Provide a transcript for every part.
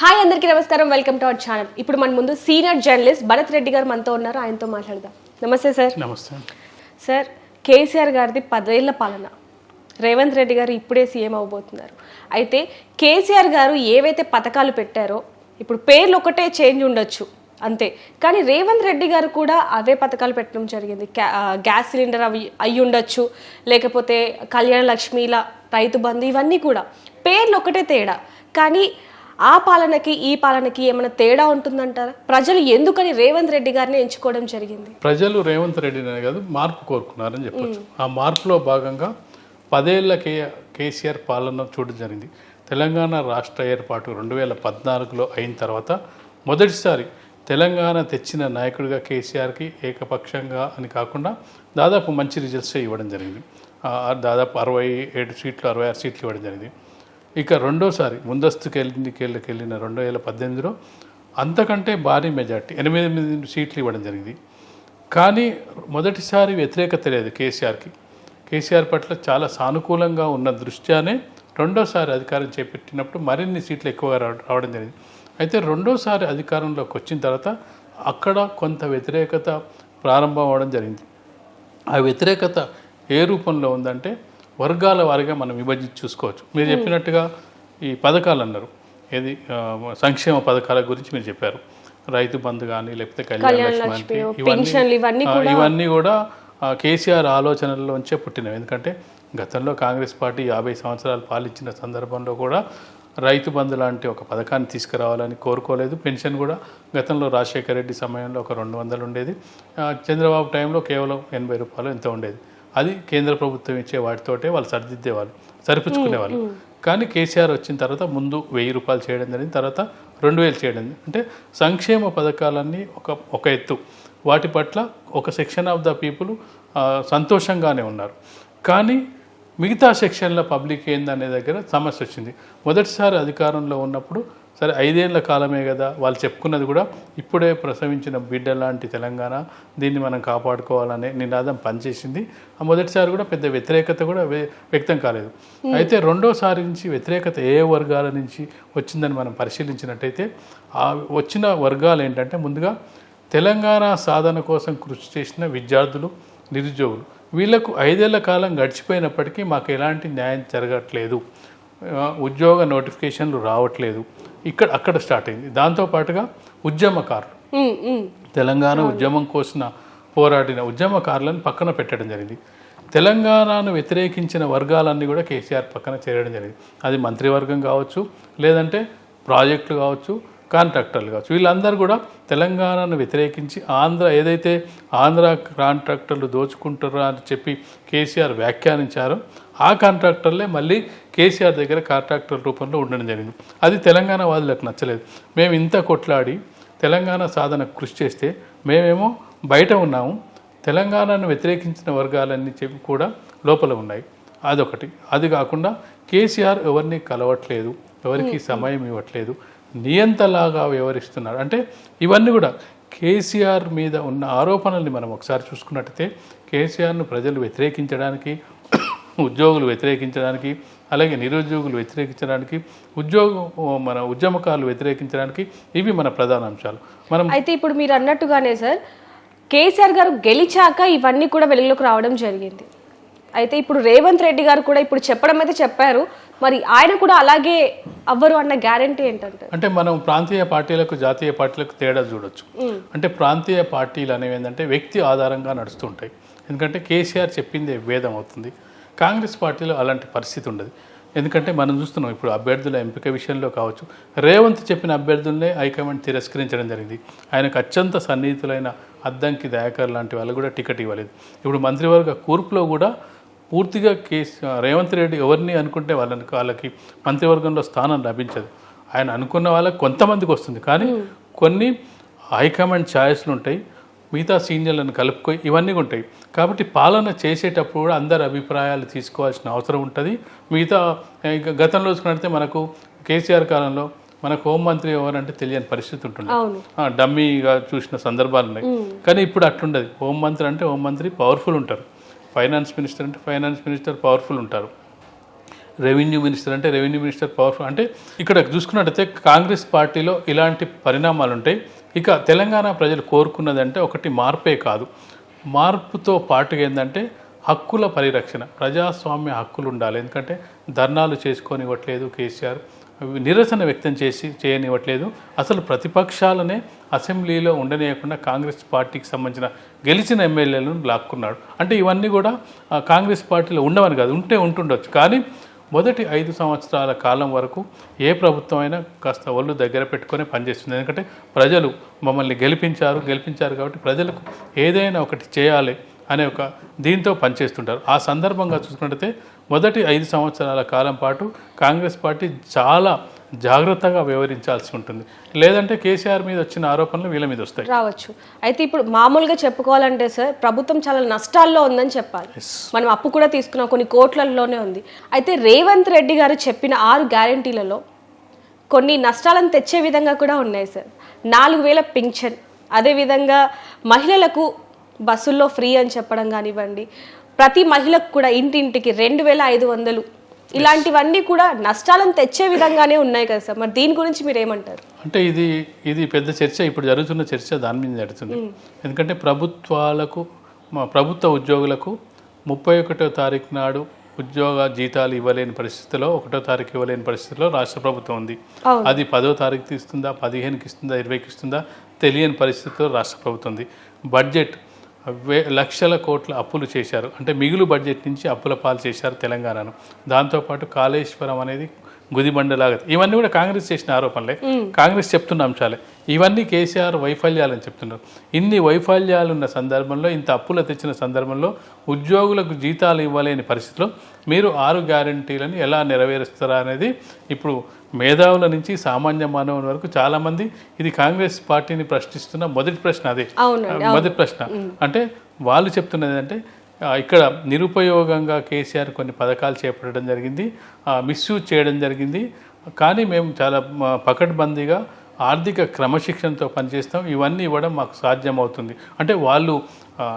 Hi అందరికీ నమస్కారం welcome to our channel. ఇప్పుడు మన ముందు సీనియర్ జర్నలిస్ట్ భరత్ రెడ్డి గారు మనతో ఉన్నారు. ఆయనతో మాట్లాడదాం. నమస్తే సార్. నమస్తే. సార్ కేసీఆర్ గారిది పదేళ్ళ పాలన. రేవంత్ రెడ్డి గారు ఇప్పుడే సీఎం అవబోతున్నారు. అయితే కేసీఆర్ గారు ఏవైతే పథకాలు పెట్టారో ఇప్పుడు పేర్లు ఒకటే చేంజ్ ఉండొచ్చు అంతే. కానీ రేవంత్ రెడ్డి గారు కూడా అవే పథకాలు పెట్టడం జరిగింది. గ్యాస్ సిలిండర్ అవి అయి ఉండొచ్చు లేకపోతే కళ్యాణ లక్ష్మిల రైతు బంధు ఇవన్నీ కూడా. పేర్లు ఒకటే తేడా. కానీ ఆ పాలనకి ఈ పాలనకి ఏమైనా తేడా ఉంటుందంటారా? ప్రజలు ఎందుకని రేవంత్ రెడ్డి గారిని ఎంచుకోవడం జరిగింది? ప్రజలు రేవంత్ రెడ్డినే కాదు మార్పు కోరుకున్నారని చెప్పొచ్చు. ఆ మార్పులో భాగంగా పదేళ్ళ కే కేసీఆర్ పాలన చూడడం జరిగింది. తెలంగాణ రాష్ట్ర ఏర్పాటు రెండు వేల పద్నాలుగులో అయిన తర్వాత మొదటిసారి తెలంగాణ తెచ్చిన నాయకుడిగా కేసీఆర్కి ఏకపక్షంగా అని కాకుండా దాదాపు మంచి రిజల్ట్స్ ఇవ్వడం జరిగింది. దాదాపు అరవై ఏడు సీట్లు అరవై ఆరు సీట్లు ఇవ్వడం జరిగింది. ఇక రెండోసారి ముందస్తు ఎన్నికలకు వెళ్ళిన రెండు వేల పద్దెనిమిదిలో అంతకంటే భారీ మెజార్టీ. ఎనిమిది ఎనిమిది సీట్లు ఇవ్వడం జరిగింది. కానీ మొదటిసారి వ్యతిరేకత లేదు కేసీఆర్కి. కేసీఆర్ పట్ల చాలా సానుకూలంగా ఉన్న దృష్ట్యానే రెండోసారి అధికారం చేపట్టినప్పుడు మరిన్ని సీట్లు ఎక్కువగా రావడం జరిగింది. అయితే రెండోసారి అధికారంలోకి వచ్చిన తర్వాత అక్కడ కొంత వ్యతిరేకత ప్రారంభం అవడం జరిగింది. ఆ వ్యతిరేకత ఏ రూపంలో ఉందంటే వర్గాల వారిగా మనం విభజించి చూసుకోవచ్చు. మీరు చెప్పినట్టుగా ఈ పథకాలు అన్నారు. ఏది సంక్షేమ పథకాల గురించి మీరు చెప్పారు. రైతు బంధు కానీ లేకపోతే కళ్యాణ లక్ష్మి ఇవన్నీ ఇవన్నీ కూడా కేసీఆర్ ఆలోచనల్లోంచే పుట్టినవి. ఎందుకంటే గతంలో కాంగ్రెస్ పార్టీ యాభై సంవత్సరాలు పాలించిన సందర్భంలో కూడా రైతు బంధు లాంటి ఒక పథకాన్ని తీసుకురావాలని కోరుకోలేదు. పెన్షన్ కూడా గతంలో రాజశేఖర రెడ్డి సమయంలో ఒక రెండు వందలు ఉండేది. చంద్రబాబు టైంలో కేవలం ఎనభై రూపాయలు ఎంత ఉండేది. అది కేంద్ర ప్రభుత్వం ఇచ్చే వాటితోటే వాళ్ళు సరిదిద్దేవాళ్ళు సరిపుచ్చుకునేవాళ్ళు. కానీ కేసీఆర్ వచ్చిన తర్వాత ముందు వెయ్యి రూపాయలు చేయడం జరిగింది తర్వాత రెండు వేలు చేయడం. అంటే సంక్షేమ పథకాలన్నీ ఒక ఒక ఎత్తు. వాటి పట్ల ఒక సెక్షన్ ఆఫ్ ద పీపుల్ సంతోషంగానే ఉన్నారు. కానీ మిగతా సెక్షన్ల పబ్లిక్ ఏందనే దగ్గర సమస్య వచ్చింది. మొదటిసారి అధికారంలో ఉన్నప్పుడు సరే ఐదేళ్ళ కాలమే కదా వాళ్ళు చెప్పుకున్నది కూడా ఇప్పుడే ప్రసవించిన బిడ్డ లాంటి తెలంగాణ దీన్ని మనం కాపాడుకోవాలనే నినాదం పనిచేసింది. ఆ మొదటిసారి కూడా పెద్ద వ్యతిరేకత కూడా వ్య- వ్యక్తం కాలేదు. అయితే రెండోసారి నుంచి వ్యతిరేకత ఏ వర్గాల నుంచి వచ్చిందని మనం పరిశీలించినట్టయితే ఆ వచ్చిన వర్గాలు ఏంటంటే ముందుగా తెలంగాణ సాధన కోసం కృషి చేసిన విద్యార్థులు నిరుద్యోగులు. వీళ్ళకు ఐదేళ్ళ కాలం గడిచిపోయినప్పటికీ మాకు ఎలాంటి న్యాయం జరగట్లేదు. ఉద్యోగ నోటిఫికేషన్లు రావట్లేదు. ఇక్కడ అక్కడ స్టార్ట్ అయింది. దాంతోపాటుగా ఉద్యమకారులు. ఉమ్, ఉమ్. తెలంగాణ ఉద్యమం కోసం పోరాడిన ఉద్యమకారులను పక్కన పెట్టడం జరిగింది. తెలంగాణను వ్యతిరేకించిన వర్గాలన్నీ కూడా కేసీఆర్ పక్కన చేరడం జరిగింది. అది మంత్రివర్గం కావచ్చు లేదంటే ప్రాజెక్టులు కావచ్చు కాంట్రాక్టర్లు కావచ్చు. వీళ్ళందరూ కూడా తెలంగాణను వ్యతిరేకించి ఆంధ్ర ఏదైతే ఆంధ్ర కాంట్రాక్టర్లు దోచుకుంటారో అని చెప్పి కేసీఆర్ వ్యాఖ్యానించారో ఆ కాంట్రాక్టర్లే మళ్ళీ కేసీఆర్ దగ్గర కాంట్రాక్టర్ రూపంలో ఉండడం జరిగింది. అది తెలంగాణ వాదులకు నచ్చలేదు. మేము ఇంత కొట్లాడి తెలంగాణ సాధనకు కృషి చేస్తే మేమేమో బయట ఉన్నాము. తెలంగాణను వ్యతిరేకించిన వర్గాలన్నీ చెప్పి కూడా లోపల ఉన్నాయి. అదొకటి. అది కాకుండా కేసీఆర్ ఎవరిని కలవట్లేదు. ఎవరికి సమయం ఇవ్వట్లేదు. నియంతలాగా వ్యవహరిస్తున్నారు. అంటే ఇవన్నీ కూడా కేసీఆర్ మీద ఉన్న ఆరోపణల్ని మనం ఒకసారి చూసుకున్నట్టయితే కేసీఆర్ను ప్రజలు వ్యతిరేకించడానికి ఉద్యోగులు వ్యతిరేకించడానికి అలాగే నిరుద్యోగులు వ్యతిరేకించడానికి ఉద్యోగం మన ఉద్యమకారులు వ్యతిరేకించడానికి ఇవి మన ప్రధాన అంశాలు. మనం అయితే ఇప్పుడు మీరు అన్నట్టుగానే సార్ కేసీఆర్ గారు గెలిచాక ఇవన్నీ కూడా వెలుగులోకి రావడం జరిగింది. అయితే ఇప్పుడు రేవంత్ రెడ్డి గారు కూడా ఇప్పుడు చెప్పడం అయితే చెప్పారు. మరి ఆయన కూడా అలాగే అవ్వరు అన్న గ్యారంటీ ఏంటంటే? అంటే మనం ప్రాంతీయ పార్టీలకు జాతీయ పార్టీలకు తేడా చూడొచ్చు. అంటే ప్రాంతీయ పార్టీలు అనేవి ఏంటంటే వ్యక్తి ఆధారంగా నడుస్తుంటాయి. ఎందుకంటే కేసీఆర్ చెప్పిందే వేదం అవుతుంది. కాంగ్రెస్ పార్టీలో అలాంటి పరిస్థితి ఉండదు. ఎందుకంటే మనం చూస్తున్నాం ఇప్పుడు అభ్యర్థుల ఎంపిక విషయంలో కావచ్చు. రేవంత్ చెప్పిన అభ్యర్థులనే హైకమాండ్ తిరస్కరించడం జరిగింది. ఆయనకు అత్యంత సన్నిహితులైన అద్దంకి దయాకర్ లాంటి వాళ్ళు కూడా టికెట్ ఇవ్వలేదు. ఇప్పుడు మంత్రివర్గ కూర్పులో కూడా పూర్తిగా కేసు రేవంత్ రెడ్డి ఎవరిని అనుకుంటే వాళ్ళని వాళ్ళకి మంత్రివర్గంలో స్థానం లభించదు. ఆయన అనుకున్న వాళ్ళకి కొంతమందికి వస్తుంది. కానీ కొన్ని హైకమాండ్ ఛాయిస్లు ఉంటాయి మిగతా సీనియర్లను కలుపుకొని ఇవన్నీ ఉంటాయి. కాబట్టి పాలన చేసేటప్పుడు కూడా అందరి అభిప్రాయాలు తీసుకోవాల్సిన అవసరం ఉంటుంది. మిగతా గతంలో చూసుకున్నట్లయితే మనకు కేసీఆర్ కాలంలో మనకు హోంమంత్రి ఎవరంటే తెలియని పరిస్థితి ఉంటుంది డమ్మీగా చూసిన సందర్భాలు ఉన్నాయి. కానీ ఇప్పుడు అట్లుండదు. హోంమంత్రి అంటే హోంమంత్రి పవర్ఫుల్ ఉంటారు. ఫైనాన్స్ మినిస్టర్ అంటే ఫైనాన్స్ మినిస్టర్ పవర్ఫుల్ ఉంటారు. రెవెన్యూ మినిస్టర్ అంటే రెవెన్యూ మినిస్టర్ పవర్ఫుల్ అంటే ఇక్కడ చూసుకున్నట్టయితే కాంగ్రెస్ పార్టీలో ఇలాంటి పరిణామాలు ఉంటాయి ఇక తెలంగాణ ప్రజలు కోరుకున్నదంటే ఒకటి మార్పే కాదు. మార్పుతో పాటుగా ఏంటంటే హక్కుల పరిరక్షణ ప్రజాస్వామ్య హక్కులు ఉండాలి ఎందుకంటే ధర్నాలు చేసుకొని ఇవ్వట్లేదు కేసీఆర్. నిరసన వ్యక్తం చేసి చేయనివ్వట్లేదు. అసలు ప్రతిపక్షాలనే అసెంబ్లీలో ఉండనీయకుండా కాంగ్రెస్ పార్టీకి సంబంధించిన గెలిచిన ఎమ్మెల్యేలను లాక్కున్నాడు అంటే ఇవన్నీ కూడా కాంగ్రెస్ పార్టీలో ఉండవని కాదు ఉంటే ఉంటుండొచ్చు. కానీ మొదటి ఐదు సంవత్సరాల కాలం వరకు ఏ ప్రభుత్వం అయినా కాస్త ఒళ్ళు దగ్గర పెట్టుకొని పనిచేస్తుంది ఎందుకంటే ప్రజలు మమ్మల్ని గెలిపించారు గెలిపించారు కాబట్టి ప్రజలకు ఏదైనా ఒకటి చేయాలి అనే ఒక దీంతో పనిచేస్తుంటారు. ఆ సందర్భంగా చూసుకున్నట్టయితే మొదటి ఐదు సంవత్సరాల కాలం పాటు కాంగ్రెస్ పార్టీ చాలా జాగ్రత్తగా వ్యవహరించాల్సి ఉంటుంది. లేదంటే కేసీఆర్ మీద వచ్చిన ఆరోపణలు వీళ్ళ మీద వస్తాయి. రావచ్చు. అయితే ఇప్పుడు మామూలుగా చెప్పుకోవాలంటే సార్ ప్రభుత్వం చాలా నష్టాల్లో ఉందని చెప్పాలి. మనం అప్పు కూడా తీసుకున్నాం కొన్ని కోట్లలోనే ఉంది. అయితే రేవంత్ రెడ్డి గారు చెప్పిన ఆరు గ్యారంటీలలో కొన్ని నష్టాలను తెచ్చే విధంగా కూడా ఉన్నాయి సార్. నాలుగు వేల పింఛన్. అదేవిధంగా మహిళలకు బస్సుల్లో ఫ్రీ అని చెప్పడం కానివ్వండి ప్రతి మహిళకు కూడా ఇంటింటికి రెండు వేల ఐదు వందలు. ఇలాంటివన్నీ కూడా నష్టాలను తెచ్చే విధంగానే ఉన్నాయి కదా సార్. మరి దీని గురించి మీరు ఏమంటారు? అంటే ఇది ఇది పెద్ద చర్చ ఇప్పుడు జరుగుతున్న చర్చ దాని మీద జరుగుతుంది ఎందుకంటే ప్రభుత్వాలకు మా ప్రభుత్వ ఉద్యోగులకు ముప్పై ఒకటో తారీఖు నాడు ఉద్యోగ జీతాలు ఇవ్వలేని పరిస్థితిలో ఒకటో తారీఖు ఇవ్వలేని పరిస్థితిలో రాష్ట్ర ప్రభుత్వం ఉంది. అది పదో తారీఖుకి ఇస్తుందా పదిహేనుకి ఇస్తుందా ఇరవైకి ఇస్తుందా తెలియని పరిస్థితిలో రాష్ట్ర ప్రభుత్వం ఉంది. బడ్జెట్ వే లక్షల కోట్ల అప్పులు చేశారు. అంటే మిగులు బడ్జెట్ నుంచి అప్పుల పాలు చేశారు తెలంగాణను. దాంతోపాటు కాళేశ్వరం అనేది గుదిబండలాగా ఇవన్నీ కూడా కాంగ్రెస్ చేసిన ఆరోపణలే. కాంగ్రెస్ చెప్తున్న అంశాలే. ఇవన్నీ కేసీఆర్ వైఫల్యాలని చెప్తున్నారు. ఇన్ని వైఫల్యాలు ఉన్న సందర్భంలో ఇంత అప్పులు తెచ్చిన సందర్భంలో ఉద్యోగులకు జీతాలు ఇవ్వలేని పరిస్థితిలో మీరు ఆరు గ్యారంటీలను ఎలా నెరవేరుస్తారా అనేది ఇప్పుడు మేధావుల నుంచి సామాన్య మానవుల వరకు చాలామంది ఇది కాంగ్రెస్ పార్టీని ప్రశ్నిస్తున్న మొదటి ప్రశ్న అదే. మొదటి ప్రశ్న. అంటే వాళ్ళు చెప్తున్నది ఏంటంటే ఆ, ఇక్కడ నిరుపయోగంగా కేసీఆర్ కొన్ని పథకాలు చేపట్టడం జరిగింది మిస్యూజ్ చేయడం జరిగింది. కానీ మేము చాలా పకడ్బందీగా ఆర్థిక క్రమశిక్షణతో పనిచేస్తాం. ఇవన్నీ ఇవ్వడం మాకు సాధ్యమవుతుంది. అంటే వాళ్ళు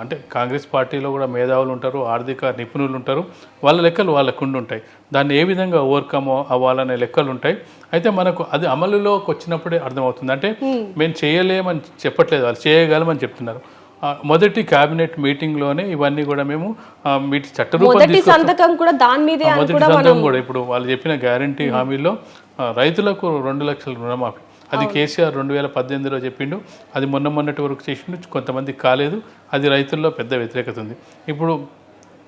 అంటే కాంగ్రెస్ పార్టీలో కూడా మేధావులు ఉంటారు ఆర్థిక నిపుణులు ఉంటారు. వాళ్ళ లెక్కలు వాళ్ళకు ఉండి ఉంటాయి దాన్ని ఏ విధంగా ఓవర్కమ్ అవ్వాలనే లెక్కలు ఉంటాయి. అయితే మనకు అది అమలులోకి వచ్చినప్పుడే అర్థమవుతుంది. అంటే మేము చేయలేమని చెప్పట్లేదు వాళ్ళు చేయగలమని చెప్తున్నారు. మొదటి కేబినెట్ మీటింగ్లోనే ఇవన్నీ కూడా మేము వీటి చట్టరూపం మొదటి సంతకం కూడా దాని మీదే ఆ, అని మొదటి కూడా సంతకం కూడా ఇప్పుడు వాళ్ళు చెప్పిన గ్యారంటీ హామీల్లో ఆ, రైతులకు రెండు లక్షల రుణమాఫీ. అది కేసీఆర్ రెండు వేల పద్దెనిమిదిలో చెప్పిండు. అది మొన్న మొన్నటి వరకు చేసిండు కొంతమంది కాలేదు. అది రైతుల్లో పెద్ద వ్యతిరేకత ఉంది. ఇప్పుడు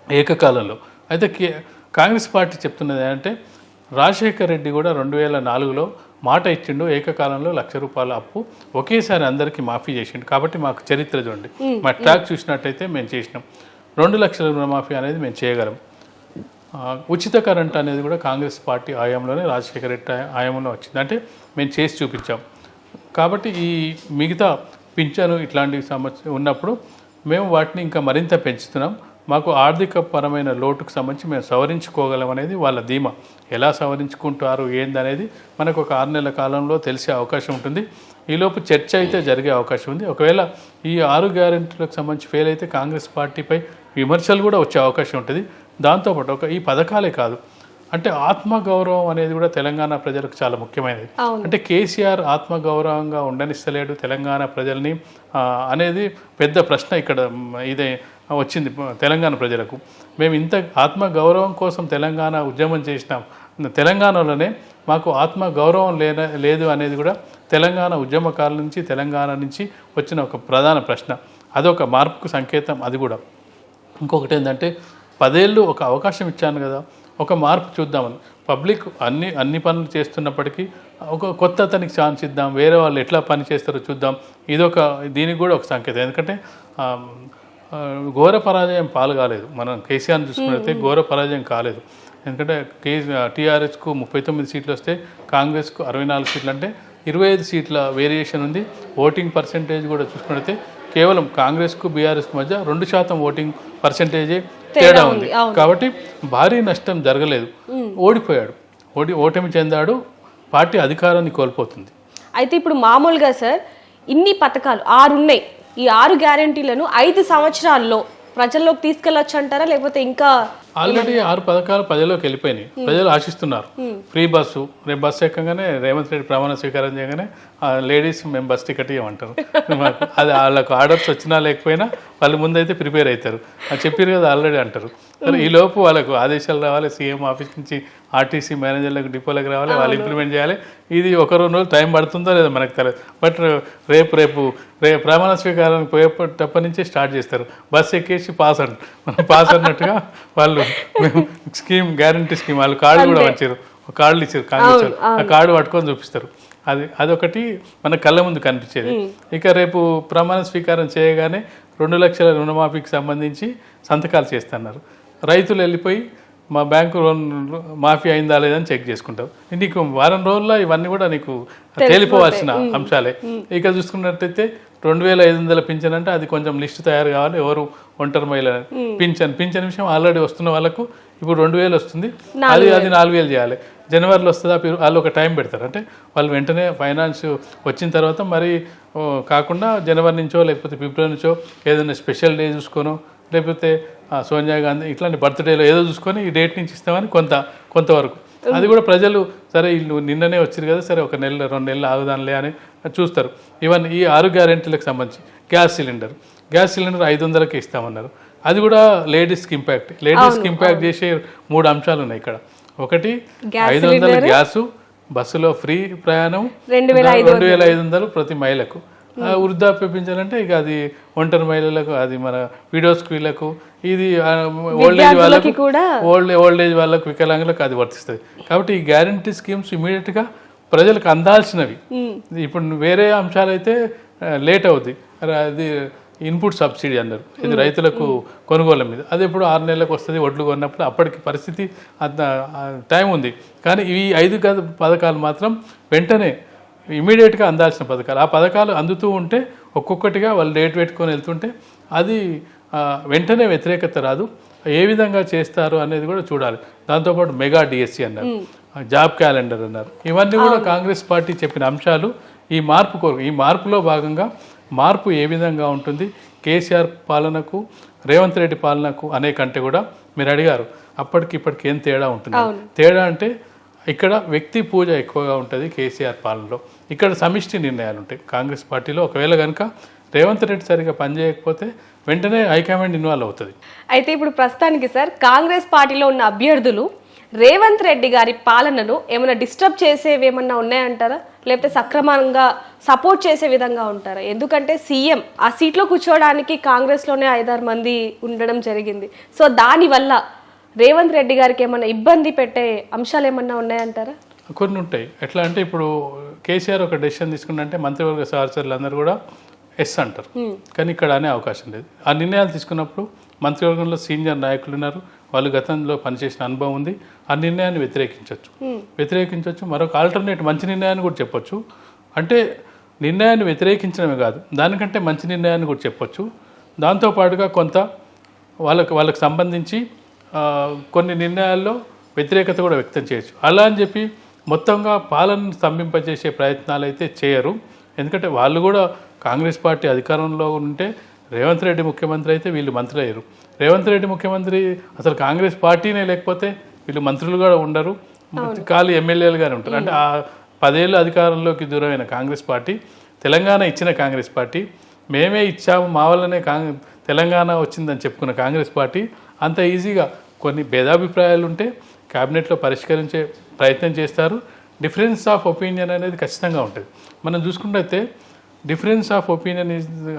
ఏకకాలంలో. అయితే కాంగ్రెస్ పార్టీ చెప్తున్నది ఏంటంటే రాజశేఖర్ రెడ్డి కూడా రెండు వేల నాలుగులో మాట ఇచ్చిండు ఏకకాలంలో లక్ష రూపాయల అప్పు. ఒకేసారి అందరికీ మాఫీ చేసిండు. కాబట్టి మాకు చరిత్ర చూడండి. మా ట్రాక్ చూసినట్టయితే మేము చేసినాం. రెండు లక్షల రుణమాఫీ అనేది మేము చేయగలం. ఉచిత కరెంట్ అనేది కూడా కాంగ్రెస్ పార్టీ ఆయంలోనే రాజశేఖర రెడ్డి ఆయంలో వచ్చింది. అంటే మేము చేసి చూపించాం. కాబట్టి ఈ మిగతా పింఛను ఇట్లాంటి సమస్య ఉన్నప్పుడు మేము వాటిని ఇంకా మరింత పెంచుతున్నాం. మాకు ఆర్థిక పరమైన లోటుకు సంబంధించి మేము సవరించుకోగలం అనేది వాళ్ళ ధీమా. ఎలా సవరించుకుంటారు ఏందనేది మనకు ఒక ఆరు నెలల కాలంలో తెలిసే అవకాశం ఉంటుంది. ఈలోపు చర్చ అయితే జరిగే అవకాశం ఉంది. ఒకవేళ ఈ ఆరు గ్యారెంటీలకు సంబంధించి ఫెయిల్ అయితే కాంగ్రెస్ పార్టీపై విమర్శలు కూడా వచ్చే అవకాశం ఉంటుంది. దాంతోపాటు ఒక ఈ పథకాలే కాదు. అంటే ఆత్మగౌరవం అనేది కూడా తెలంగాణ ప్రజలకు చాలా ముఖ్యమైనది. అంటే కేసీఆర్ ఆత్మగౌరవంగా ఉండనిస్తలేడు తెలంగాణ ప్రజల్ని అనేది పెద్ద ప్రశ్న ఇక్కడ ఇదే వచ్చింది తెలంగాణ ప్రజలకు. మేము ఇంత ఆత్మగౌరవం కోసం తెలంగాణ ఉద్యమం చేసినాం. తెలంగాణలోనే మాకు ఆత్మ గౌరవం లేన లేదు అనేది కూడా తెలంగాణ ఉద్యమకాల నుంచి తెలంగాణ నుంచి వచ్చిన ఒక ప్రధాన ప్రశ్న. అదొక మార్పుకు సంకేతం అది కూడా. ఇంకొకటి ఏంటంటే పదేళ్ళు ఒక అవకాశం ఇచ్చాను కదా ఒక మార్పు చూద్దామని. పబ్లిక్ అన్ని అన్ని పనులు చేస్తున్నప్పటికీ ఒక కొత్త అతనికి ఛాన్స్ ఇద్దాం వేరే వాళ్ళు ఎట్లా పని చేస్తారో చూద్దాం. ఇదొక దీనికి కూడా ఒక సంకేతం. ఎందుకంటే ఘోర పరాజయం పాలు కాలేదు. మనం కేసీఆర్ని చూసుకున్నట్లయితే ఘోర పరాజయం కాలేదు. ఎందుకంటే కే టీఆర్ఎస్కు ముప్పై తొమ్మిది సీట్లు వస్తే కాంగ్రెస్కు అరవై నాలుగు సీట్లు అంటే ఇరవై ఐదు సీట్ల వేరియేషన్ ఉంది. ఓటింగ్ పర్సెంటేజ్ కూడా చూసుకున్నట్లయితే కేవలం కాంగ్రెస్కు బీఆర్ఎస్కు మధ్య రెండు శాతం ఓటింగ్ పర్సెంటేజే తేడా ఉంది. కాబట్టి భారీ నష్టం జరగలేదు. ఓడిపోయాడు. ఓడి ఓటమి చెందాడు. పార్టీ అధికారాన్ని కోల్పోతుంది. అయితే ఇప్పుడు మామూలుగా సార్ ఇన్ని పథకాలు ఆరు ఉన్నాయి ఈ ఆరు గ్యారెంటీలను ఐదు సంవత్సరాల్లో ప్రజల్లోకి తీసుకెళ్ళొచ్చు అంటారా లేకపోతే ఇంకా ఆల్రెడీ ఆరు పథకాలు ప్రజల్లోకి వెళ్ళిపోయినాయి. ప్రజలు ఆశిస్తున్నారు. ఫ్రీ బస్సు రేపు బస్సు ఎక్కగానే రేవంత్ రెడ్డి ప్రమాణ స్వీకారం చేయగానే లేడీస్ మేము బస్ టికెట్ ఇవ్వమంటారు. అది వాళ్ళకు ఆర్డర్స్ వచ్చినా లేకపోయినా వాళ్ళు ముందైతే ప్రిపేర్ అవుతారు. అది చెప్పారు కదా ఆల్రెడీ అంటారు. మరి ఈ లోపు వాళ్ళకు ఆదేశాలు రావాలి సీఎం ఆఫీస్ నుంచి ఆర్టీసీ మేనేజర్లకు డిపోలకు రావాలి వాళ్ళు ఇంప్లిమెంట్ చేయాలి. ఇది ఒక రెండు రోజులు టైం పడుతుందో లేదో మనకు తెలియదు బట్ రేపు రేపు రేపు ప్రమాణ స్వీకారం పోయేటప్పటి నుంచే స్టార్ట్ చేస్తారు. బస్ ఎక్కేసి పాస్ అంట మనం పాస్ అన్నట్టుగా వాళ్ళు స్కీమ్ గ్యారంటీ స్కీమ్ వాళ్ళు కార్డు కూడా వచ్చారు ఒక కార్డులు ఇచ్చారు కాంగ్రెస్. ఆ కార్డు పట్టుకొని చూపిస్తారు. అది అదొకటి మన కళ్ళ ముందు కనిపించేది. ఇక రేపు ప్రమాణ స్వీకారం చేయగానే రెండు లక్షల రుణమాఫీకి సంబంధించి సంతకాలు చేస్తున్నారు. రైతులు వెళ్ళిపోయి మా బ్యాంకు లోన్ మాఫీ అయిందా లేదని చెక్ చేసుకుంటావు. నీకు వారం రోజుల్లో ఇవన్నీ కూడా నీకు తేలిపోవాల్సిన అంశాలే. ఇక చూసుకున్నట్టయితే రెండు వేల ఐదు వందల పింఛన్ అంటే అది కొంచెం లిస్ట్ తయారు కావాలి. ఎవరు ఒంటరి మహిళ పింఛన్ పింఛన్ విషయం ఆల్రెడీ వస్తున్న వాళ్ళకు ఇప్పుడు రెండు వేలు వస్తుంది అది అది నాలుగు వేలు చేయాలి. జనవరిలో వస్తుందా? వాళ్ళు ఒక టైం పెడతారు. అంటే వాళ్ళు వెంటనే ఫైనాన్స్ వచ్చిన తర్వాత మరి కాకుండా జనవరి నుంచో లేకపోతే ఫిబ్రవరి నుంచో ఏదైనా స్పెషల్ డే చూసుకోనో లేకపోతే సోనియా గాంధీ ఇట్లాంటి బర్త్డేలో ఏదో చూసుకొని ఈ డేట్ నుంచి ఇస్తామని కొంత కొంతవరకు. అది కూడా ప్రజలు సరే వీళ్ళు నిన్ననే వచ్చారు కదా సరే ఒక నెల రెండు నెలలు ఆగుదాంలే అని చూస్తారు. ఈవెన్ ఈ ఆరు గ్యారెంటీలకు సంబంధించి గ్యాస్ సిలిండర్. గ్యాస్ సిలిండర్ ఐదు వందలకి ఇస్తామన్నారు. అది కూడా లేడీస్కి ఇంపాక్ట్. లేడీస్కి ఇంపాక్ట్ చేసే మూడు అంశాలు ఉన్నాయి ఇక్కడ. ఒకటి ఐదు వందల గ్యాసు బస్సులో ఫ్రీ ప్రయాణం రెండు వేల ఐదు వందలు. ప్రతి మహిళకు వృద్ధాప్య అంటే ఇక అది ఒంటరి మహిళలకు అది మన విడోస్ వీళ్ళకు ఇది ఓల్డ్ ఏజ్ వాళ్ళకు కూడా ఓల్డ్ ఓల్డ్ ఏజ్ వాళ్ళకు వికలాంగులకు అది వర్తిస్తుంది. కాబట్టి ఈ గ్యారంటీ స్కీమ్స్ ఇమీడియట్గా ప్రజలకు అందాల్సినవి. ఇప్పుడు వేరే అంశాలు అయితే లేట్ అవుద్ది. అది ఇన్పుట్ సబ్సిడీ అన్నారు ఇది రైతులకు కొనుగోలు మీద. అది ఎప్పుడు ఆరు నెలలకు వస్తుంది వడ్లు కొన్నప్పుడు అప్పటికి పరిస్థితి అంత టైం ఉంది. కానీ ఈ ఐదు పథకాలు మాత్రం వెంటనే ఇమీడియట్గా అందాల్సిన పథకాలు. ఆ పథకాలు అందుతూ ఉంటే ఒక్కొక్కటిగా వాళ్ళు డేట్ పెట్టుకొని వెళ్తుంటే అది వెంటనే వ్యతిరేకత రాదు. ఏ విధంగా చేస్తారు అనేది కూడా చూడాలి. దాంతోపాటు మెగా డిఎస్సి అన్నారు. జాబ్ క్యాలెండర్ అన్నారు. ఇవన్నీ కూడా కాంగ్రెస్ పార్టీ చెప్పిన అంశాలు ఈ మార్పు కొరకు ఈ మార్పులో భాగంగా మార్పు ఏ విధంగా ఉంటుంది కేసీఆర్ పాలనకు రేవంత్ రెడ్డి పాలనకు అనే కంటే కూడా మీరు అడిగారు. అప్పటికి ఇప్పటికి ఏం తేడా ఉంటుంది? తేడా అంటే ఇక్కడ వ్యక్తి పూజ ఎక్కువగా ఉంటుంది కేసీఆర్ పాలనలో. ఇక్కడ సమిష్టి నిర్ణయాలు ఉంటాయి. కాంగ్రెస్ పార్టీలో ఒకవేళ కనుక రేవంత్ రెడ్డి సరిగా పనిచేయకపోతే వెంటనే హైకమాండ్ ఇన్వాల్వ్ అవుతుంది. అయితే ఇప్పుడు ప్రస్తుతానికి సార్ కాంగ్రెస్ పార్టీలో ఉన్న అభ్యర్థులు రేవంత్ రెడ్డి గారి పాలనను ఏమైనా డిస్టర్బ్ చేసేవి ఏమన్నా ఉన్నాయంటారా? లేకపోతే సక్రమంగా సపోర్ట్ చేసే విధంగా ఉంటారా? ఎందుకంటే సీఎం ఆ సీట్లో కూర్చోవడానికి కాంగ్రెస్లోనే ఐదారు మంది ఉండడం జరిగింది. సో దానివల్ల రేవంత్ రెడ్డి గారికి ఏమన్నా ఇబ్బంది పెట్టే అంశాలు ఏమన్నా ఉన్నాయంటారా? కొన్ని ఉంటాయి. ఎట్లా అంటే ఇప్పుడు కేసీఆర్ ఒక డెసిషన్ తీసుకుంటే మంత్రివర్గ సహచరులు అందరూ కూడా ఎస్ అంటారు. కానీ ఇక్కడ అనే అవకాశం లేదు. ఆ నిర్ణయాలు తీసుకున్నప్పుడు మంత్రివర్గంలో సీనియర్ నాయకులు ఉన్నారు. వాళ్ళు గతంలో పనిచేసిన అనుభవం ఉంది. ఆ నిర్ణయాన్ని వ్యతిరేకించవచ్చు. వ్యతిరేకించవచ్చు. మరొక ఆల్టర్నేట్ మంచి నిర్ణయాన్ని కూడా చెప్పొచ్చు. అంటే నిర్ణయాన్ని వ్యతిరేకించడమే కాదు దానికంటే మంచి నిర్ణయాన్ని కూడా చెప్పొచ్చు. దాంతోపాటుగా కొంత వాళ్ళకి వాళ్ళకి సంబంధించి కొన్ని నిర్ణయాల్లో వ్యతిరేకత కూడా వ్యక్తం చేయొచ్చు. అలా అని చెప్పి మొత్తంగా పాలనను స్తంభింపజేసే ప్రయత్నాలు అయితే చేయరు. ఎందుకంటే వాళ్ళు కూడా కాంగ్రెస్ పార్టీ అధికారంలో ఉంటే రేవంత్ రెడ్డి ముఖ్యమంత్రి అయితే వీళ్ళు మంత్రి అయ్యారు. రేవంత్ రెడ్డి ముఖ్యమంత్రి అసలు కాంగ్రెస్ పార్టీనే లేకపోతే వీళ్ళు మంత్రులు కూడా ఉండరు. ఖాళీ ఎమ్మెల్యేలుగానే ఉంటారు. అంటే ఆ పదేళ్ళు అధికారంలోకి దూరమైన కాంగ్రెస్ పార్టీ తెలంగాణ ఇచ్చిన కాంగ్రెస్ పార్టీ మేమే ఇచ్చాము మా వల్లనే కాంగ్రెస్ తెలంగాణ వచ్చిందని చెప్పుకున్న కాంగ్రెస్ పార్టీ అంత ఈజీగా కొన్ని భేదాభిప్రాయాలు ఉంటే క్యాబినెట్లో పరిష్కరించే ప్రయత్నం చేస్తారు. డిఫరెన్స్ ఆఫ్ ఒపీనియన్ అనేది ఖచ్చితంగా ఉంటుంది. మనం చూసుకున్నట్టయితే డిఫరెన్స్ ఆఫ్ ఒపీనియన్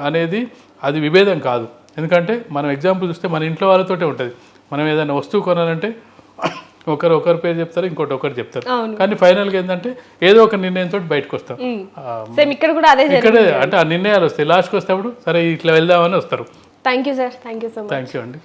అనేది అది విభేదం కాదు. ఎందుకంటే మనం ఎగ్జాంపుల్ చూస్తే మన ఇంట్లో వాళ్ళతోటే ఉంటుంది. మనం ఏదైనా వస్తువు కొనాలంటే ఒకరు ఒకరి పేరు చెప్తారు ఇంకోటి ఒకరు చెప్తారు. కానీ ఫైనల్గా ఏంటంటే ఏదో ఒక నిర్ణయంతో బయటకు వస్తాం. ఇక్కడ కూడా అదే ఇక్కడే అంటే ఆ నిర్ణయాలు వస్తాయి. లాస్ట్కి వస్తేప్పుడు సరే ఇట్లా వెళ్దామని వస్తారు. Thank you sir thank you so much thank you అండి.